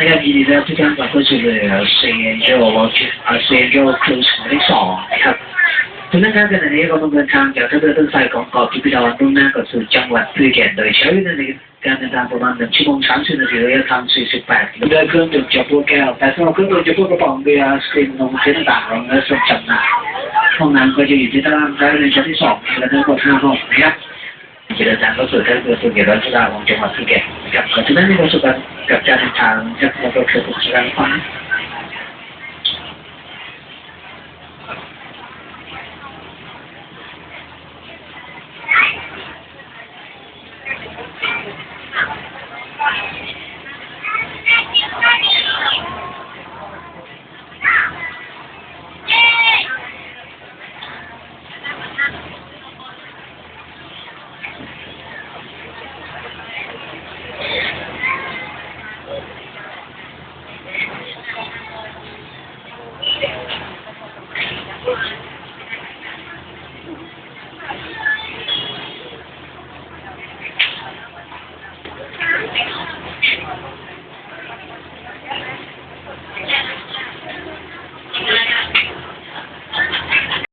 นะครับยินดีต้อนรับทุกท่านกลับเข้าสู่เรือเซียนโจวอลอ่าเซียนโจครูสหมายเลขสองนะครับทุกท่านครับขณะนี้กำลังเดินทางจากท่าเรือต้นไทรของเกาะพิพิธภัณฑ์มุ่งหน้ากับสู่จังหวัดภูเก็ตโดยใช้เวลาในการเดินทางประมาณหนึ่งชั่วโมงสามสิบนาทีระยะทาง48กิโลเมตรเครื่องดื่มจากพวกแก้วแต่สำหรับเครื่องดื่มจากพวกกระป๋องเบียร์สกรีนนมเชนต่างๆเราเนื้อสดจำหน่ายห้องน้ำก็จะอยู่ที่ด้านล่างใช้ในชั้นที่สองและทั้งหมดห้าห้องนะครับจะเดินทางเข้าสู่ท่าเรือภูเก็ตรัชดาของจังหวัดภูเก็ตนะครับ ขอทุกท่านมีความสุขกับการเดินทางจากเราเกิดสุขสันต์ฟัง Thank you.